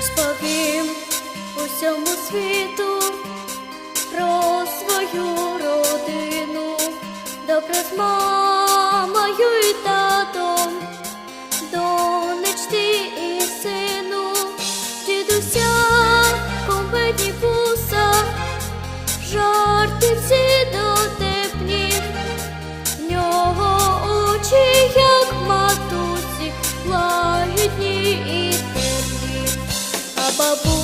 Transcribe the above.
розповім усьому світу про свою родину, добре з мамою і babu.